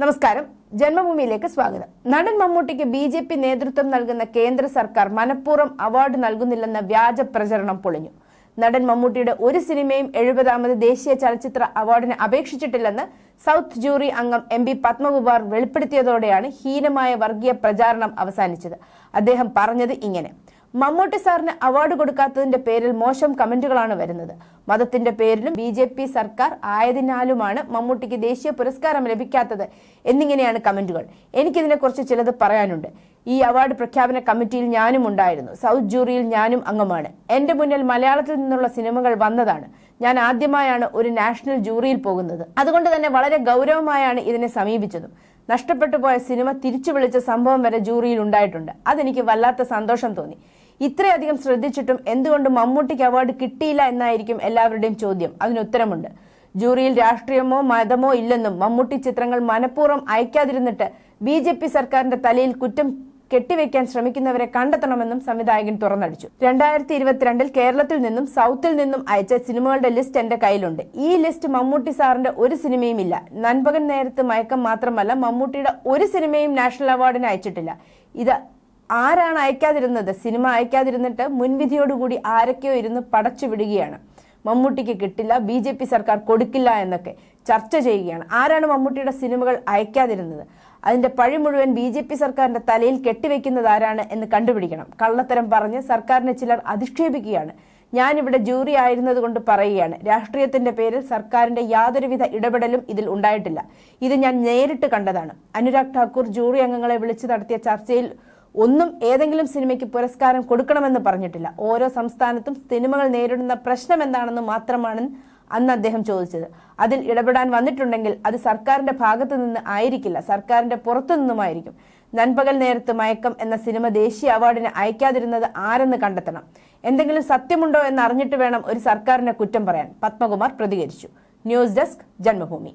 നമസ്കാരം. ജന്മഭൂമിയിലേക്ക് സ്വാഗതം. നടൻ മമ്മൂട്ടിക്ക് ബി ജെ പി നേതൃത്വം നൽകുന്ന കേന്ദ്ര സർക്കാർ മനഃപൂർവം അവാർഡ് നൽകുന്നില്ലെന്ന വ്യാജ പ്രചരണം പൊളിഞ്ഞു. നടൻ മമ്മൂട്ടിയുടെ ഒരു സിനിമയും എഴുപതാമത് ദേശീയ ചലച്ചിത്ര അവാർഡിന് അപേക്ഷിച്ചിട്ടില്ലെന്ന് സൗത്ത് ജൂറി അംഗം എം പി പത്മകുമാർ വെളിപ്പെടുത്തിയതോടെയാണ് ഹീനമായ വർഗീയ പ്രചാരണം അവസാനിച്ചത്. അദ്ദേഹം പറഞ്ഞത് ഇങ്ങനെ മമ്മൂട്ടി സാറിന് അവാർഡ് കൊടുക്കാത്തതിന്റെ പേരിൽ മോശം കമന്റുകളാണ് വരുന്നത്. മതത്തിന്റെ പേരിലും ബി ജെ പി സർക്കാർ ആയതിനാലുമാണ് മമ്മൂട്ടിക്ക് ദേശീയ പുരസ്കാരം ലഭിക്കാത്തത് എന്നിങ്ങനെയാണ് കമന്റുകൾ. എനിക്കിതിനെക്കുറിച്ച് ചിലത് പറയാനുണ്ട്. ഈ അവാർഡ് പ്രഖ്യാപന കമ്മിറ്റിയിൽ ഞാനും ഉണ്ടായിരുന്നു. സൗത്ത് ജൂറിയിൽ ഞാനും അംഗമാണ്. എന്റെ മുന്നിൽ മലയാളത്തിൽ നിന്നുള്ള സിനിമകൾ വന്നതാണ്. ഞാൻ ആദ്യമായാണ് ഒരു നാഷണൽ ജൂറിയിൽ പോകുന്നത്. അതുകൊണ്ട് തന്നെ വളരെ ഗൗരവമായാണ് ഇതിനെ സമീപിച്ചതും. നഷ്ടപ്പെട്ടു പോയ സിനിമ തിരിച്ചു വിളിച്ച സംഭവം വരെ ജൂറിയിൽ ഉണ്ടായിട്ടുണ്ട്. അതെനിക്ക് വല്ലാത്ത സന്തോഷം തോന്നി. ഇത്രയധികം ശ്രദ്ധിച്ചിട്ടും എന്തുകൊണ്ട് മമ്മൂട്ടിക്ക് അവാർഡ് കിട്ടിയില്ല എന്നായിരിക്കും എല്ലാവരുടെയും ചോദ്യം. അതിനുത്തരമുണ്ട് ജൂറിയിൽ രാഷ്ട്രീയമോ മതമോ ഇല്ലെന്നും മമ്മൂട്ടി ചിത്രങ്ങൾ മനഃപൂർവം അയക്കാതിരുന്നിട്ട് ബി സർക്കാരിന്റെ തലയിൽ കുറ്റം കെട്ടിവെക്കാൻ ശ്രമിക്കുന്നവരെ കണ്ടെത്തണമെന്നും സംവിധായകൻ തുറന്നടിച്ചു. രണ്ടായിരത്തി ഇരുപത്തിരണ്ടിൽ കേരളത്തിൽ നിന്നും സൗത്തിൽ നിന്നും അയച്ച സിനിമകളുടെ ലിസ്റ്റ് എന്റെ കയ്യിലുണ്ട്. ഈ ലിസ്റ്റ് മമ്മൂട്ടി സാറിന്റെ ഒരു സിനിമയും ഇല്ല നൻപകൻ നേരത്ത് മയക്കം മാത്രമല്ല മമ്മൂട്ടിയുടെ ഒരു സിനിമയും നാഷണൽ അവാർഡിന് അയച്ചിട്ടില്ല. ഇത് ആരാണ് അയക്കാതിരുന്നത്? സിനിമ അയക്കാതിരുന്നിട്ട് മുൻവിധിയോടുകൂടി ആരൊക്കെയോ ഇരുന്ന് പടച്ചു വിടുകയാണ് മമ്മൂട്ടിക്ക് കിട്ടില്ല ബി സർക്കാർ കൊടുക്കില്ല എന്നൊക്കെ. ചർച്ച ചെയ്യുകയാണ്. ആരാണ് മമ്മൂട്ടിയുടെ സിനിമകൾ അയക്കാതിരുന്നത്? അതിന്റെ പഴി മുഴുവൻ ബി ജെ പി സർക്കാരിന്റെ തലയിൽ കെട്ടിവെക്കുന്നത് ആരാണ് എന്ന് കണ്ടുപിടിക്കണം. കള്ളത്തരം പറഞ്ഞ് സർക്കാരിനെ ചിലർ അധിക്ഷേപിക്കുകയാണ്. ഞാനിവിടെ ജൂറി ആയിരുന്നത് കൊണ്ട് പറയുകയാണ്. രാഷ്ട്രീയത്തിന്റെ പേരിൽ സർക്കാരിന്റെ യാതൊരുവിധ ഇടപെടലും ഇതിൽ ഉണ്ടായിട്ടില്ല. ഇത് ഞാൻ നേരിട്ട് കണ്ടതാണ്. അനുരാഗ് ഠാക്കൂർ ജൂറി അംഗങ്ങളെ വിളിച്ചു നടത്തിയ ചർച്ചയിൽ ഒന്നും ഏതെങ്കിലും സിനിമയ്ക്ക് പുരസ്കാരം കൊടുക്കണമെന്ന് പറഞ്ഞിട്ടില്ല. ഓരോ സംസ്ഥാനത്തും സിനിമകൾ നേരിടുന്ന പ്രശ്നം എന്താണെന്ന് മാത്രമാണ് അന്ന് അദ്ദേഹം ചോദിച്ചത്. അതിൽ ഇടപെടാൻ വന്നിട്ടുണ്ടെങ്കിൽ അത് സർക്കാരിന്റെ ഭാഗത്തു നിന്ന് ആയിരിക്കില്ല. സർക്കാരിന്റെ പുറത്തു നിന്നുമായിരിക്കും. നൻപകൽ നേരത്ത് മയക്കം എന്ന സിനിമ ദേശീയ അവാർഡിന് അയക്കാതിരുന്നത് ആരെന്ന് കണ്ടെത്തണം? എന്തെങ്കിലും സത്യമുണ്ടോ എന്ന് അറിഞ്ഞിട്ട് വേണം ഒരു സർക്കാരിനെ കുറ്റം പറയാൻ. പത്മകുമാർ പ്രതികരിച്ചു. News desk Janmabhoomi.